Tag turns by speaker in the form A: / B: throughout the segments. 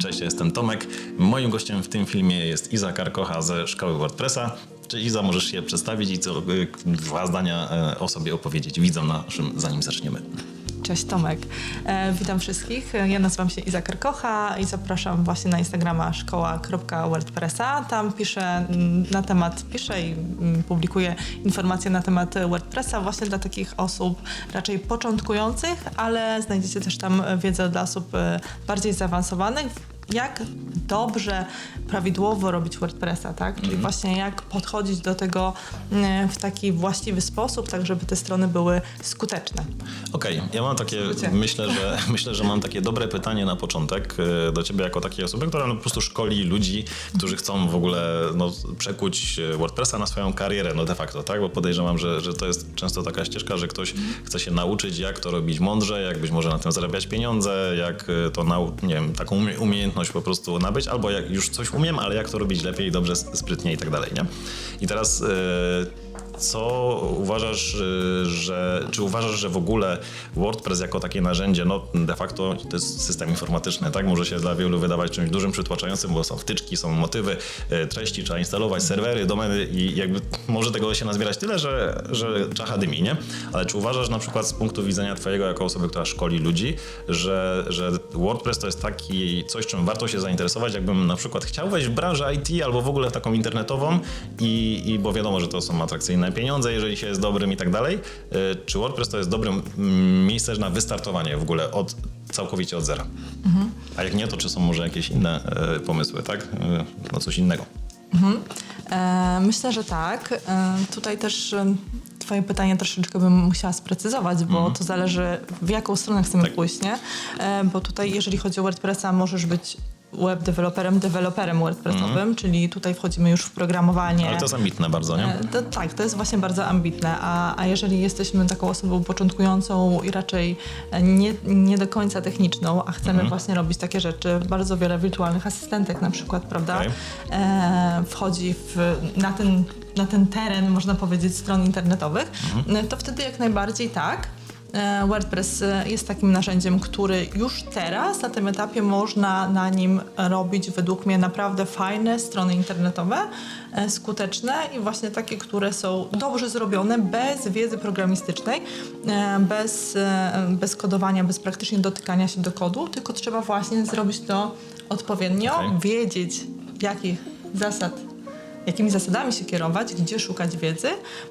A: Cześć, jestem Tomek. Moim gościem w tym filmie jest Iza Karkocha ze Szkoły WordPressa. Czy Iza, możesz się przedstawić i co, y, dwa zdania e, o sobie opowiedzieć widzom naszym, zanim zaczniemy?
B: Cześć Tomek. E, witam wszystkich. Ja nazywam się Iza Karkocha i zapraszam właśnie na Instagrama szkoła.wordpressa. Tam piszę mm, na temat, piszę i mm, publikuję informacje na temat WordPressa właśnie dla takich osób raczej początkujących, ale znajdziecie też tam wiedzę dla osób e, bardziej zaawansowanych jak dobrze, prawidłowo robić WordPressa, tak? Czyli
A: Mhm.
B: właśnie jak podchodzić do tego mm, w taki właściwy sposób, tak żeby te strony były skuteczne.
A: Okej, ja mam takie, myślę że, myślę, że mam takie dobre pytanie na początek e, do ciebie jako takiej osoby, która no, po prostu szkoli ludzi, którzy chcą w ogóle no, przekuć e, WordPressa na swoją karierę, no de facto, tak? Bo podejrzewam, że, że to jest często taka ścieżka, że ktoś chce się nauczyć, jak to robić mądrze, jak być może na tym zarabiać pieniądze, jak e, to, nie wiem, taką umie- umiejętność po prostu nabyć, albo jak już coś umiem, ale jak to robić lepiej, dobrze, sprytnie i tak dalej, nie? I teraz... Co uważasz, y, że, czy uważasz, że w ogóle WordPress jako takie narzędzie, no de facto to jest system informatyczny, tak? Może się dla wielu wydawać czymś dużym, przytłaczającym, bo są wtyczki, są motywy, y, treści, trzeba instalować, serwery, domeny i jakby może tego się nazbierać tyle, że, że czacha dymi, nie? Ale czy uważasz na przykład z punktu widzenia twojego jako osoby, która szkoli ludzi, że, że WordPress to jest taki coś, czym warto się zainteresować, jakbym na przykład chciał wejść w branżę IT albo w ogóle w taką internetową i, i bo wiadomo, że to są atrakcyjne pieniądze, jeżeli się jest dobrym i tak dalej. Y, Czy WordPress to jest dobrym miejscem na wystartowanie w ogóle od całkowicie od zera? A jak nie, to czy są może jakieś inne e, pomysły, tak? E, No coś innego.
B: E, myślę, że tak. E, tutaj też e, Twoje pytanie troszeczkę bym musiała sprecyzować, bo to zależy w jaką stronę chcemy
A: Tak.
B: pójść, nie? E, bo tutaj jeżeli chodzi o WordPressa, możesz być web deweloperem, deweloperem WordPressowym, czyli tutaj wchodzimy już w programowanie.
A: Ale to jest ambitne bardzo, nie?
B: E, To, tak, to jest właśnie bardzo ambitne, a, a jeżeli jesteśmy taką osobą początkującą i raczej e, nie, nie do końca techniczną, a chcemy właśnie robić takie rzeczy, bardzo wiele wirtualnych asystentek na przykład, prawda,
A: Okej.
B: e, wchodzi w, na, ten, na ten teren, można powiedzieć, stron internetowych, e, to wtedy jak najbardziej tak. E, WordPress e, jest takim narzędziem, który już teraz na tym etapie można na nim robić według mnie naprawdę fajne strony internetowe, e, skuteczne i właśnie takie, które są dobrze zrobione, bez wiedzy programistycznej, bez, bez kodowania, bez praktycznie dotykania się do kodu, tylko trzeba właśnie zrobić to odpowiednio,
A: Okej.
B: wiedzieć jakich zasad jakimi zasadami się kierować, gdzie szukać wiedzy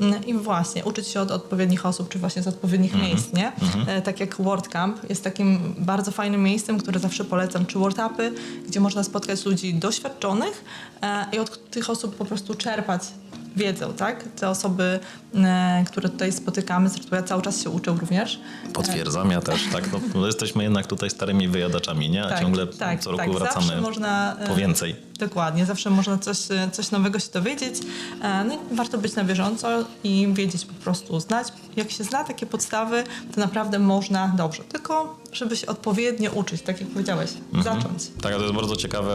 B: mm, i właśnie uczyć się od odpowiednich osób, czy właśnie z odpowiednich miejsc, nie? E, Tak jak WordCamp jest takim bardzo fajnym miejscem, które zawsze polecam, czy WordUpy, gdzie można spotkać ludzi doświadczonych e, i od tych osób po prostu czerpać wiedzę, tak? Te osoby, e, które tutaj spotykamy, zresztą ja cały czas się uczę również.
A: Potwierdzam, ja też, tak? No, no jesteśmy jednak tutaj starymi wyjadaczami, nie? A
B: Tak,
A: ciągle
B: tak,
A: co roku
B: tak.
A: wracamy
B: Zawsze można,
A: po więcej.
B: Dokładnie, zawsze można coś, coś nowego się dowiedzieć. E, No i warto być na bieżąco i wiedzieć po prostu, znać. Jak się zna takie podstawy, to naprawdę można dobrze. Tylko, żeby się odpowiednio uczyć, tak jak powiedziałeś, zacząć.
A: Tak, to jest bardzo ciekawy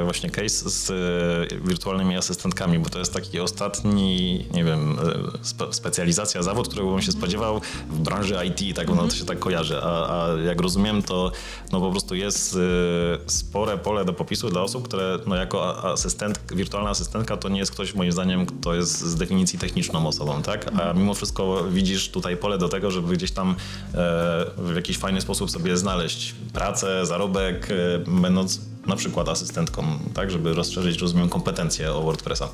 A: e, właśnie case z e, wirtualnymi asystentkami, bo to jest taki ostatni, nie wiem, e, spe, specjalizacja, zawód, którego bym się spodziewał w branży IT, tak no, to się tak kojarzy, a, a jak rozumiem, to no, po prostu jest e, spore pole do popisu dla osób, które no, jako asystent, wirtualna asystentka to nie jest ktoś moim zdaniem, kto jest z definicji techniczną osobą, tak? A mimo wszystko widzisz tutaj pole do tego, żeby gdzieś tam e, w jakiś fajny sposób sobie znaleźć pracę, zarobek, e, będąc na przykład asystentką, tak, żeby rozszerzyć, rozumiem, kompetencje o WordPressa.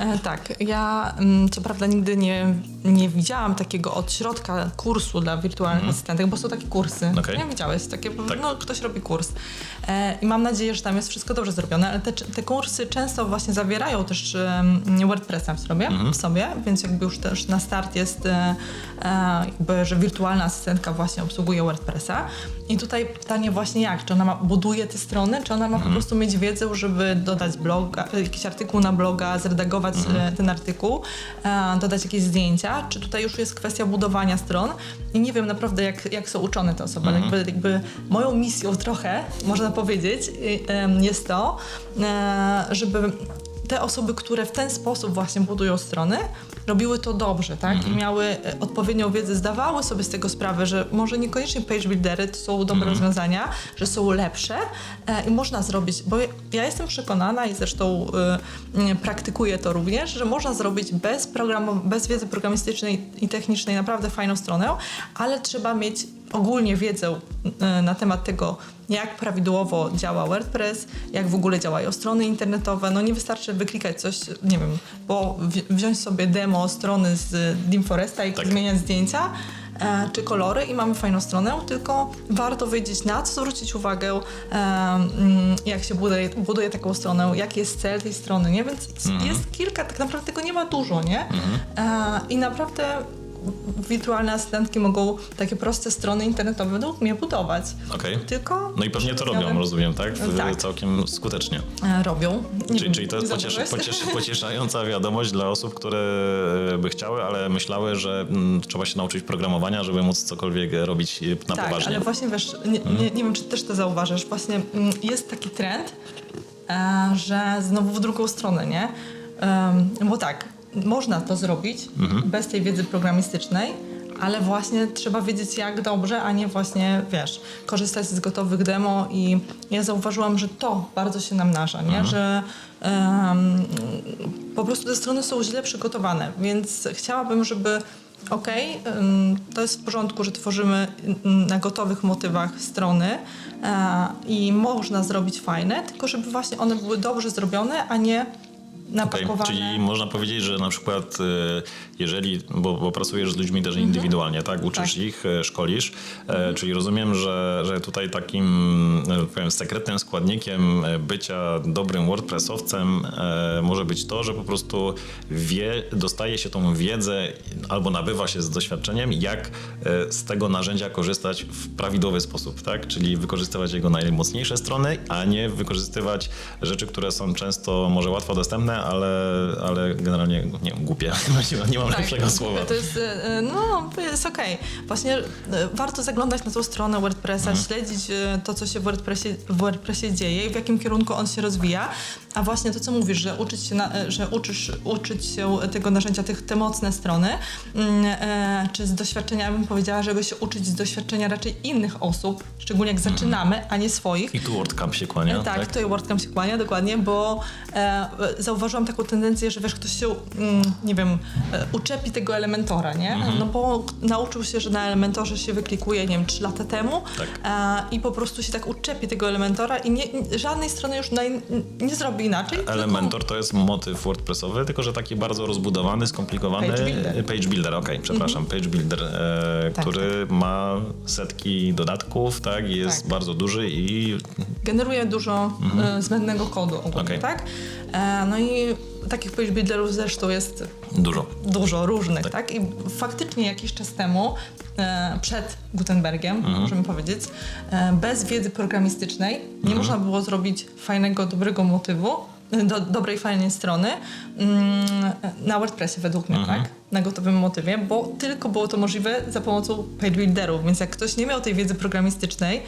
B: E, tak, ja mm, co prawda nigdy nie, nie widziałam takiego od środka kursu dla wirtualnych asystentek, bo są takie kursy.
A: Mhm. Okej.
B: Nie widziałeś? Takie,
A: Tak.
B: no ktoś robi kurs. E, I mam nadzieję, że tam jest wszystko dobrze zrobione, ale te, te kursy często właśnie zawierają też em, WordPressa w sobie,
A: Mhm.
B: w sobie, więc jakby już też na start jest e, e, jakby, że wirtualna asystentka właśnie obsługuje WordPressa. I tutaj pytanie właśnie jak? Czy ona ma, buduje te strony, czy ona ma po prostu mieć wiedzę, żeby dodać bloga, jakiś artykuł na bloga, zredagować e, ten artykuł, e, dodać jakieś zdjęcia, czy tutaj już jest kwestia budowania stron? I nie wiem naprawdę jak, jak są uczone te osoby, ale jakby, jakby moją misją trochę, można powiedzieć, em, jest to, e, żeby te osoby, które w ten sposób właśnie budują strony, robiły to dobrze, tak? I miały e, odpowiednią wiedzę, zdawały sobie z tego sprawę, że może niekoniecznie page buildery to są dobre rozwiązania, że są lepsze e, i można zrobić, bo ja jestem przekonana i zresztą e, praktykuję to również, że można zrobić bez, programu, bez wiedzy programistycznej i technicznej naprawdę fajną stronę, ale trzeba mieć ogólnie wiedzę e, na temat tego, jak prawidłowo działa WordPress, jak w ogóle działają strony internetowe. No nie wystarczy wyklikać coś, nie wiem, bo wzi- wziąć sobie demo strony z Dimforesta i
A: Tak.
B: zmieniać zdjęcia e, czy kolory i mamy fajną stronę, tylko warto wiedzieć na co zwrócić uwagę, e, mm, jak się buduje, buduje taką stronę, jaki jest cel tej strony, nie? Więc jest kilka, tak naprawdę tego nie ma dużo, nie? E, I naprawdę wirtualne asystentki mogą takie proste strony internetowe według mnie budować.
A: Okej.
B: Tylko
A: No i pewnie to robią, rozumiem, tak? W-
B: Tak.
A: Całkiem skutecznie.
B: E, robią. Nie
A: Czyli,
B: wiem,
A: czyli to jest
B: nie
A: pocieszy,
B: zauważyłeś?
A: pocieszy, pocieszająca wiadomość dla osób, które e, by chciały, ale myślały, że mm, trzeba się nauczyć programowania, żeby móc cokolwiek robić e, na
B: tak,
A: poważnie.
B: ale właśnie wiesz, nie, nie, nie wiem, czy też to zauważasz, właśnie mm, jest taki trend, e, że znowu w drugą stronę, nie? Em, bo tak, można to zrobić
A: Mhm.
B: bez tej wiedzy programistycznej, ale właśnie trzeba wiedzieć jak dobrze, a nie właśnie, wiesz, korzystać z gotowych demo i ja zauważyłam, że to bardzo się namnaża, nie?
A: Mhm.
B: Że em, po prostu te strony są źle przygotowane, więc chciałabym, żeby okej, ym, to jest w porządku, że tworzymy ym, na gotowych motywach strony e, i można zrobić fajne, tylko żeby właśnie one były dobrze zrobione, a nie Napakowane.
A: Czyli można powiedzieć, że na przykład e, jeżeli, bo, bo pracujesz z ludźmi też
B: Mhm.
A: indywidualnie, tak? Uczysz
B: Tak.
A: ich, e, szkolisz, e, czyli rozumiem, że, że tutaj takim powiem, sekretnym składnikiem bycia dobrym WordPressowcem może być to, że po prostu wie, dostaje się tą wiedzę albo nabywa się z doświadczeniem, jak z tego narzędzia korzystać w prawidłowy sposób, tak? Czyli wykorzystywać jego najmocniejsze strony, a nie wykorzystywać rzeczy, które są często może łatwo dostępne, ale, ale generalnie nie wiem, głupie. nie, mam lepszego słowa.
B: To jest, e, no, jest okej. Właśnie e, warto zaglądać na tą stronę WordPressa,
A: Mhm.
B: śledzić e, to, co się w WordPressie, w WordPressie dzieje i w jakim kierunku on się rozwija. A właśnie to, co mówisz, że uczyć się, na, e, że uczysz, uczyć się tego narzędzia, tych, te mocne strony, mm, e, czy z doświadczenia, ja bym powiedziała, żeby się uczyć z doświadczenia raczej innych osób, szczególnie jak zaczynamy, a nie swoich.
A: I tu WordCamp się kłania,
B: tak,
A: tak?
B: tutaj WordCamp się kłania, dokładnie, bo e, e, zauważyłam taką tendencję, że wiesz, ktoś się, mm, nie wiem, e, uczepi tego Elementora, nie?
A: Mhm.
B: No bo nauczył się, że na Elementorze się wyklikuje, nie wiem, 3 lata temu
A: Tak.
B: e, i po prostu się tak uczepi tego Elementora i nie, żadnej strony już na, nie zrobi inaczej.
A: Elementor to jest motyw WordPressowy, tylko że taki bardzo rozbudowany, skomplikowany.
B: Page builder.
A: Page builder, okej, przepraszam. Page builder, e,
B: Tak,
A: który ma setki dodatków, tak? Jest
B: Tak.
A: bardzo duży i
B: generuje dużo e, zbędnego kodu ogólnie,
A: Mhm. Okej.
B: tak? E, no i takich page builderów zresztą jest
A: dużo.
B: dużo różnych, tak? I faktycznie jakiś czas temu, e, przed Gutenbergiem,
A: Mhm.
B: możemy powiedzieć, e, bez wiedzy programistycznej nie można było zrobić fajnego, dobrego motywu, do, dobrej, fajnej strony mm, na WordPressie według mnie,
A: Mhm.
B: tak? Na gotowym motywie, bo tylko było to możliwe za pomocą page builderów, więc jak ktoś nie miał tej wiedzy programistycznej,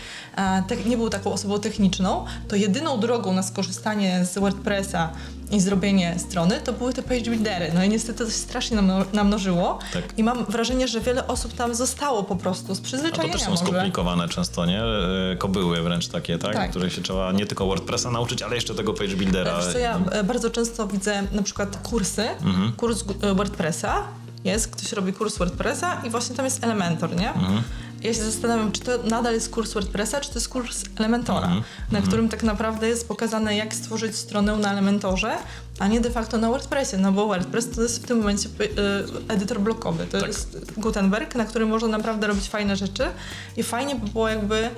B: nie był taką osobą techniczną, to jedyną drogą na skorzystanie z WordPressa i zrobienie strony, to były te page buildery. No i niestety to się strasznie namno- namnożyło
A: Tak.
B: i mam wrażenie, że wiele osób tam zostało po prostu z
A: A to
B: przyzwyczajenia
A: też są
B: może.
A: skomplikowane często, nie? E, Kobyły wręcz takie, tak?
B: Tak.
A: Które się trzeba nie tylko WordPressa nauczyć, ale jeszcze tego page buildera.
B: Wiesz co, ja e, bardzo często widzę na przykład kursy,
A: Mhm.
B: kurs e, WordPressa, jest, ktoś robi kurs WordPressa i właśnie tam jest Elementor, nie?
A: Mhm.
B: Ja się zastanawiam, czy to nadal jest kurs WordPressa, czy to jest kurs Elementora,
A: Mhm.
B: na którym tak naprawdę jest pokazane, jak stworzyć stronę na Elementorze, a nie de facto na WordPressie, no bo WordPress to jest w tym momencie y, edytor blokowy, to
A: Tak.
B: jest Gutenberg, na którym można naprawdę robić fajne rzeczy i fajnie by było jakby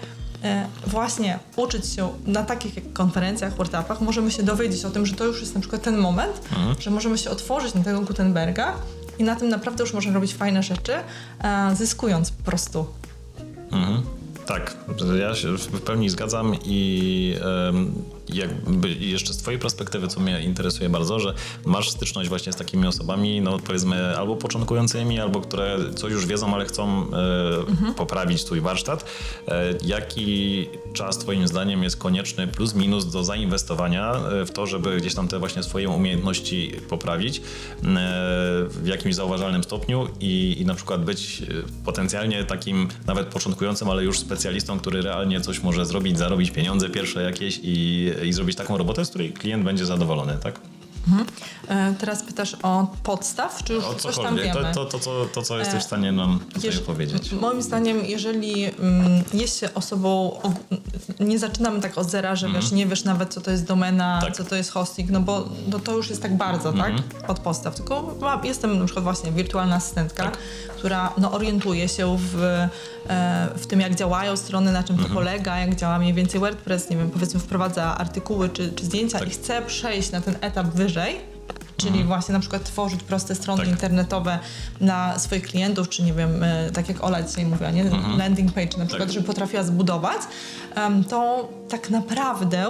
B: e, właśnie uczyć się na takich jak konferencjach, workshopach, możemy się dowiedzieć o tym, że to już jest na przykład ten moment, że możemy się otworzyć na tego Gutenberga i na tym naprawdę już można robić fajne rzeczy, e, zyskując po prostu.
A: Mhm. Tak, ja się w pełni zgadzam i jakby jeszcze z twojej perspektywy, co mnie interesuje bardzo, że masz styczność właśnie z takimi osobami, no powiedzmy albo początkującymi, albo które coś już wiedzą, ale chcą e, poprawić swój warsztat. E, jaki czas twoim zdaniem jest konieczny plus minus do zainwestowania e, w to, żeby gdzieś tam te właśnie swoje umiejętności poprawić w jakimś zauważalnym stopniu i, i na przykład być potencjalnie takim nawet początkującym, ale już specjalistą, który realnie coś może zrobić, zarobić pieniądze pierwsze jakieś i, i zrobić taką robotę, z której klient będzie zadowolony, tak?
B: E, Teraz pytasz o podstaw, czy już
A: O
B: coś tam wiemy?
A: To, to, to, to, to, co jesteś
B: E,
A: w stanie nam tutaj
B: Jeż-
A: opowiedzieć.
B: Moim zdaniem, jeżeli mm, jest się osobą, nie zaczynamy tak od zera, że wiesz, nie wiesz nawet co to jest domena,
A: Mhm. Tak.
B: co to jest hosting, no bo no to już jest tak bardzo,
A: Mhm.
B: tak, od podstaw. Tylko mam, jestem na przykład właśnie wirtualna asystentka,
A: Tak.
B: która no, orientuje się w, e, w tym, jak działają strony, na czym to
A: Mhm.
B: polega, jak działa mniej więcej WordPress, nie wiem, powiedzmy wprowadza artykuły czy, czy zdjęcia
A: Tak.
B: i chce przejść na ten etap wyżej, Czyli właśnie na przykład tworzyć proste strony
A: Mhm. Tak.
B: internetowe dla swoich klientów, czy nie wiem, e, tak jak Ola dzisiaj mówiła, nie? landing page na przykład,
A: Tak.
B: żeby potrafiła zbudować, to tak naprawdę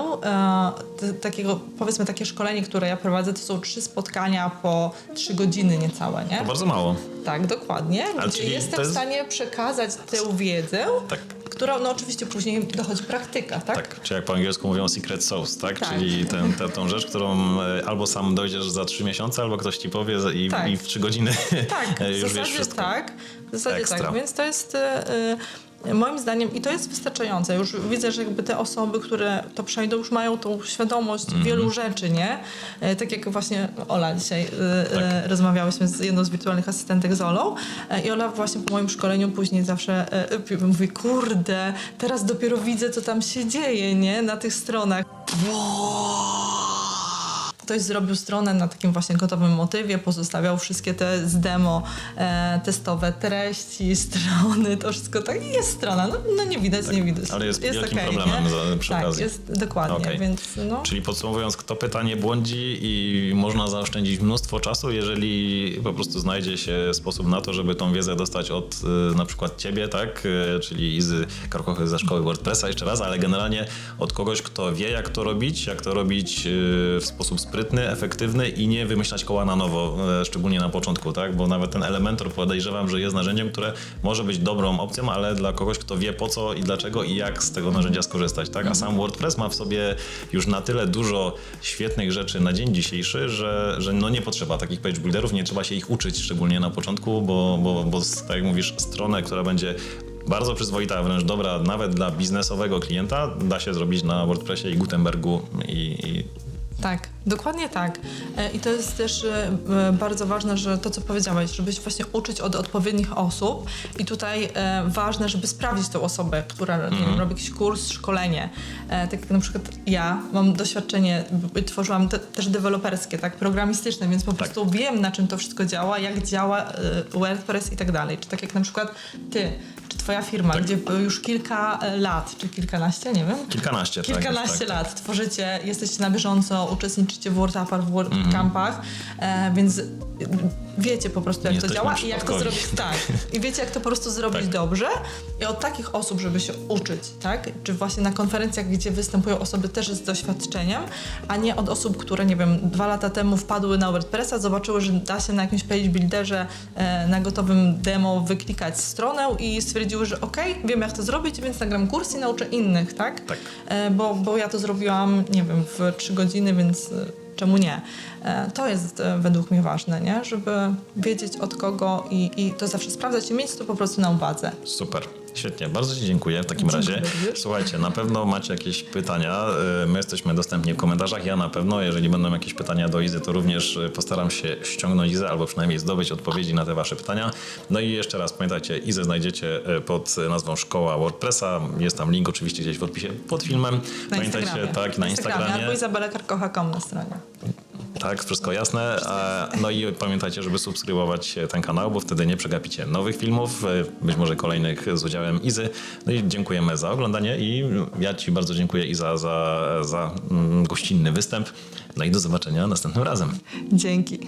B: e, takiego, powiedzmy takie szkolenie, które ja prowadzę, to są trzy spotkania po trzy godziny niecałe, nie?
A: To bardzo mało.
B: Tak, dokładnie,
A: Ale
B: gdzie jestem w
A: jest-
B: stanie przekazać tę wiedzę,
A: Tak.
B: Która no oczywiście później dochodzi praktyka, tak?
A: Tak, czy jak po angielsku mówią secret sauce, tak?
B: Tak.
A: Czyli ten, tę, tą rzecz, którą e, albo sam dojdziesz za trzy miesiące, albo ktoś ci powie i,
B: Tak.
A: i w trzy godziny
B: Tak,
A: już wiesz wszystko.
B: tak. W zasadzie
A: Ekstra.
B: tak, więc to jest e, moim zdaniem i to jest wystarczające. Już widzę, że jakby te osoby, które to przejdą, już mają tą świadomość
A: Mhm.
B: wielu rzeczy, nie? E, Tak jak właśnie Ola dzisiaj e,
A: Tak.
B: e, rozmawiałyśmy z jedną z wirtualnych asystentek z Olą i Ola właśnie po moim szkoleniu później zawsze mówi, kurde, teraz dopiero widzę, co tam się dzieje, nie? Na tych stronach. Ktoś zrobił stronę na takim właśnie gotowym motywie, pozostawiał wszystkie te z demo e, testowe treści, strony, to wszystko tak i jest strona. No, no nie widać, nie widać.
A: ale jest wielkim
B: okej,
A: problemem
B: nie?
A: za- przy
B: tak,
A: okazji.
B: jest dokładnie,
A: Okej.
B: więc no.
A: Czyli podsumowując, kto pyta nie błądzi i można zaoszczędzić mnóstwo czasu, jeżeli po prostu znajdzie się sposób na to, żeby tą wiedzę dostać od y, na przykład ciebie, tak? Y, Czyli Izy Karkochy ze szkoły WordPressa jeszcze raz, ale generalnie od kogoś, kto wie jak to robić, jak to robić y, w sposób sprytny, efektywny i nie wymyślać koła na nowo, y, szczególnie na początku, tak? Bo nawet ten Elementor podejrzewam, że jest narzędziem, które może być dobrą opcją, ale dla kogoś, kto wie po co i dlaczego i jak z tego narzędzia skorzystać, tak? A sam WordPress ma w sobie już na tyle dużo świetnych rzeczy na dzień dzisiejszy, że, że no nie potrzeba takich page builderów, nie trzeba się ich uczyć, szczególnie na początku, bo, bo, bo tak jak mówisz, stronę, która będzie bardzo przyzwoita, wręcz dobra nawet dla biznesowego klienta, da się zrobić na WordPressie i Gutenbergu i, i
B: Tak, dokładnie tak. E, I to jest też e, e, bardzo ważne, że to, co powiedziałeś, żeby się właśnie uczyć od odpowiednich osób i tutaj ważne, żeby sprawdzić tą osobę, która
A: Mhm.
B: wiem, robi jakiś kurs, szkolenie. Tak jak na przykład ja mam doświadczenie, tworzyłam te, też deweloperskie, tak, programistyczne, więc po
A: Tak.
B: prostu wiem, na czym to wszystko działa, jak działa WordPress i tak dalej. Czy tak jak na przykład ty, czy twoja firma,
A: Tak.
B: gdzie już kilka e, lat, czy kilkanaście, nie wiem,
A: kilkanaście. tak,
B: Kilkanaście
A: tak, tak.
B: lat tworzycie, jesteście na bieżąco, uczestniczycie w WordUpach, w WordCampach, e, więc y, wiecie po prostu, jak
A: Nie
B: to działa i jak to zrobić. Tak. I wiecie, jak to po prostu zrobić
A: Tak.
B: dobrze. I od takich osób, żeby się uczyć, tak? Czy właśnie na konferencjach, gdzie występują osoby też z doświadczeniem, a nie od osób, które, nie wiem, dwa lata temu wpadły na WordPressa, zobaczyły, że da się na jakimś page builderze e, na gotowym demo wyklikać stronę i stwierdziły, że okej, wiem jak to zrobić, więc nagram kurs i nauczę innych, tak?
A: Tak.
B: E, bo, bo ja to zrobiłam, nie wiem, w trzy godziny, więc e, czemu nie? E, To jest według mnie ważne, nie? Żeby wiedzieć od kogo i, i to zawsze sprawdzać i mieć to po prostu na uwadze.
A: Super. Świetnie, bardzo Ci dziękuję w takim
B: Dziękuję
A: razie. Słuchajcie, na pewno macie jakieś pytania. y, My jesteśmy dostępni w komentarzach. Ja na pewno, jeżeli będą jakieś pytania do Izy, to również y, postaram się ściągnąć Izę albo przynajmniej zdobyć odpowiedzi na te Wasze pytania. No i jeszcze raz pamiętajcie, Izę znajdziecie y, pod nazwą Szkoła WordPressa. Jest tam link oczywiście gdzieś w odpisie pod filmem.
B: Na
A: pamiętajcie, tak, na Instagramie.
B: Albo izabelakarkocha.com na stronie.
A: Tak, wszystko jasne. No i pamiętajcie, żeby subskrybować ten kanał, bo wtedy nie przegapicie nowych filmów, e, być może kolejnych z udziałem Izy. No i dziękujemy za oglądanie i ja Ci bardzo dziękuję Iza za, za mm, gościnny występ. No i do zobaczenia następnym razem.
B: Dzięki.